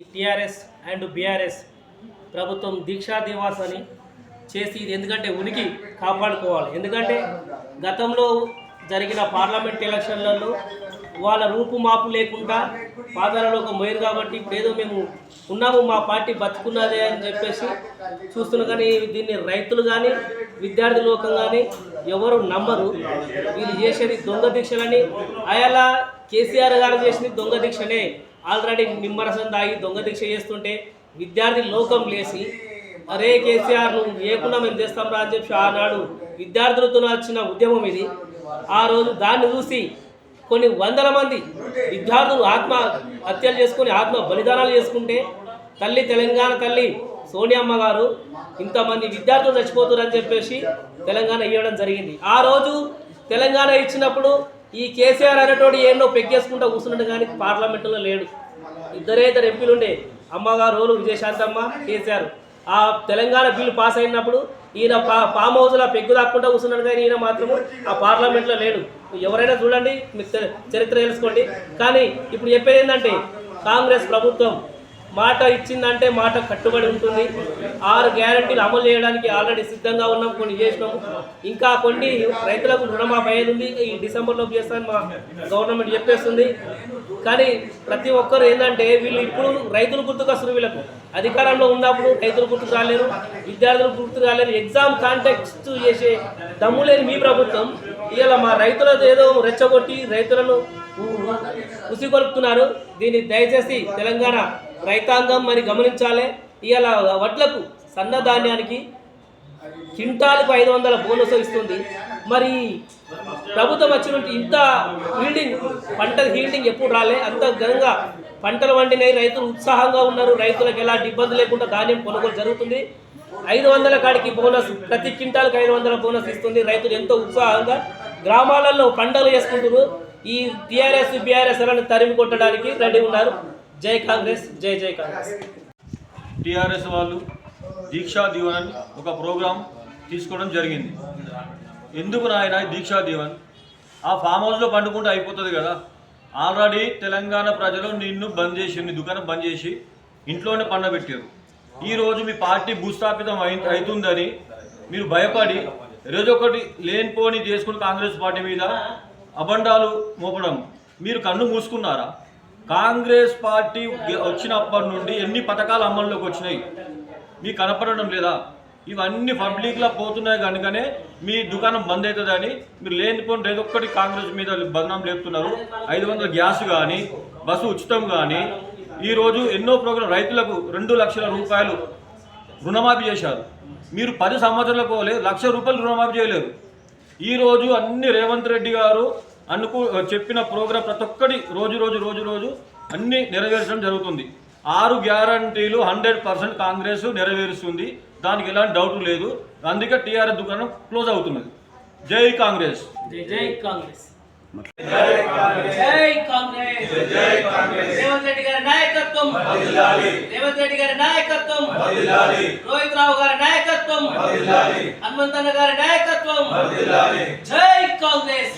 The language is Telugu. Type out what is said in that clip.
టిఆర్ఎస్ అండ్ బీఆర్ఎస్ ప్రభుత్వం దీక్షా దివాస్ అని చేసి ఇది ఎందుకంటే ఉనికి కాపాడుకోవాలి. ఎందుకంటే గతంలో జరిగిన పార్లమెంట్ ఎలక్షన్లలో వాళ్ళ రూపుమాపు లేకుండా పాదాలలోకి మోయరు కాబట్టి ఇప్పుడు ఏదో మేము ఉన్నాము మా పార్టీ బతుకున్నదే అని చెప్పేసి చూస్తున్నాం కానీ దీన్ని రైతులు కానీ విద్యార్థి లోకం కానీ ఎవరు నమ్మరు. వీళ్ళు చేసేది దొంగ దీక్షలని. అయలా కేసీఆర్ గారు చేసిన దొంగ దీక్షనే ఆల్రెడీ నిమ్మరసం తాగి దొంగ దీక్ష చేస్తుంటే విద్యార్థి లోకం లేసి అరే కేసీఆర్ నువ్వు ఏకుండా మేము చేస్తాం రా అని చెప్పి ఆనాడు విద్యార్థులతో వచ్చిన ఉద్యమం ఇది. ఆ రోజు దాన్ని చూసి కొన్ని వందల మంది విద్యార్థులు ఆత్మ హత్యలు చేసుకొని ఆత్మ బలిదానాలు చేసుకుంటే తల్లి తెలంగాణ తల్లి సోనియమ్మ గారు ఇంతమంది విద్యార్థులు చచ్చిపోతారని చెప్పేసి తెలంగాణ ఇవ్వడం జరిగింది. ఆ రోజు తెలంగాణ ఇచ్చినప్పుడు ఈ కేసీఆర్ అనేటోడు ఏమో పెగ్గేసుకుంటూ కూర్చున్నాడు కానీ పార్లమెంటులో లేడు. ఇద్దరే ఇద్దరు ఎంపీలు ఉండే. అమ్మగారు రోలు విజయశాంతమ్మ కేసీఆర్. ఆ తెలంగాణ బిల్లు పాస్ అయినప్పుడు ఈయన పా ఫామ్ హౌస్లో పెగ్గు దాక్కుంటూ కూర్చున్నాడు కానీ ఈయన మాత్రము ఆ పార్లమెంట్లో లేడు. ఎవరైనా చూడండి మీకు చరిత్ర తెలుసుకోండి. కానీ ఇప్పుడు చెప్పేది ఏంటంటే కాంగ్రెస్ ప్రభుత్వం మాట ఇచ్చిందంటే మాట కట్టుబడి ఉంటుంది. ఆరు గ్యారంటీలు అమలు చేయడానికి ఆల్రెడీ సిద్ధంగా ఉన్నాం కొన్ని చేసినాము. ఇంకా కొన్ని రైతులకు రుణమాఫీ అయ్యేది ఉంది. ఈ డిసెంబర్లో చేస్తాను మా గవర్నమెంట్ చెప్పేస్తుంది. కానీ ప్రతి ఒక్కరు ఏంటంటే వీళ్ళు ఇప్పుడు రైతులు గుర్తుకొస్తారు వీళ్ళకు. అధికారంలో ఉన్నప్పుడు రైతులు గుర్తుకు రాలేరు విద్యార్థులు గుర్తు రాలేరు. ఎగ్జామ్ కాంటెక్స్ట్ చేసే దమ్ము లేని మీ ప్రభుత్వం ఇలా మా రైతులతో ఏదో రెచ్చగొట్టి రైతులను ఉసిగొలుపుతున్నారు. దీన్ని దయచేసి తెలంగాణ రైతాంగం మరి గమనించాలి. ఇవాళ వడ్లకు సన్నధాన్యానికి క్వింటాలకు ఐదు వందల బోనస్ ఇస్తుంది. మరి ప్రభుత్వం వచ్చినట్టు ఇంత హీల్డింగ్ పంట హీల్డింగ్ ఎప్పుడు రాలే? అంత ఘనంగా పంటలు వండినాయి రైతులు ఉత్సాహంగా ఉన్నారు. రైతులకు ఎలాంటి ఇబ్బంది లేకుండా ధాన్యం కొనుగోలు జరుగుతుంది. ఐదు వందల కాడికి బోనస్ ప్రతి క్వింటాల్కి ఐదు వందల బోనస్ ఇస్తుంది. రైతులు ఎంతో ఉత్సాహంగా గ్రామాలలో పంటలు చేసుకుంటున్నారు ఈ టీఆర్ఎస్ బీఆర్ఎస్లను తరిమి కొట్టడానికి రెడీ ఉన్నారు. జై కాంగ్రెస్ జై జై కాంగ్రెస్. టీఆర్ఎస్ వాళ్ళు దీక్షా దీవన్ అని ఒక ప్రోగ్రాం తీసుకోవడం జరిగింది. ఎందుకు నాయన దీక్షా దీవన్? ఆ ఫామ్ హౌస్లో పండుకుంటే అయిపోతుంది కదా. ఆల్రెడీ తెలంగాణ ప్రజలు నిన్ను బంద్ చేసి నీ దుకాణం బంద్ చేసి ఇంట్లోనే పండబెట్టారు ఈరోజు మీ పార్టీ భూస్థాపితం అయి అవుతుందని మీరు భయపడి రోజు ఒకటి లేనిపోని చేసుకుని కాంగ్రెస్ పార్టీ మీద అబండాలు మోపడం. మీరు కన్ను మూసుకున్నారా? కాంగ్రెస్ పార్టీ గె- వచ్చినప్పటి నుండి ఎన్ని పథకాలు అమల్లోకి వచ్చినాయి? మీకు కనపడడం లేదా? ఇవన్నీ పబ్లిక్లో పోతున్నాయి కనుకనే మీ దుకాణం బంద్ అవుతుందని మీరు లేనిపోయిన ఏదో ఒక్కటి కాంగ్రెస్ మీద బదనాం లేపుతున్నారు. ఐదు వందల గ్యాస్ కానీ బస్సు ఉచితం కానీ ఈరోజు ఎన్నో ప్రోగ్రాం రైతులకు రెండు లక్షల రూపాయలు రుణమాఫీ చేశారు. మీరు పది సంవత్సరాలకు పోలే లక్ష రూపాయలు రుణమాఫీ చేయలేరు. ఈరోజు అన్ని రేవంత్ రెడ్డి గారు అనుకు చెప్పిన ప్రోగ్రాం ప్రతి ఒక్కటి రోజు రోజు రోజు రోజు అన్ని నెరవేర్చడం జరుగుతుంది. ఆరు గ్యారంటీలు హండ్రెడ్ పర్సెంట్ కాంగ్రెస్ నెరవేరుస్తుంది. దానికి ఎలాంటి డౌట్ లేదు. అందుకే టీఆర్ఎస్ దుకాణం క్లోజ్ అవుతున్నది. జై కాంగ్రెస్ జై జై కాంగ్రెస్. జై కాంగ్రెస్. రేవంత్ రెడ్డి గారి నాయకత్వం రేవంత్ రెడ్డి గారి నాయకత్వం రోహిత్ రావు గారి నాయకత్వం హనుమంతన్న గారి నాయకత్వం జై కాంగ్రెస్.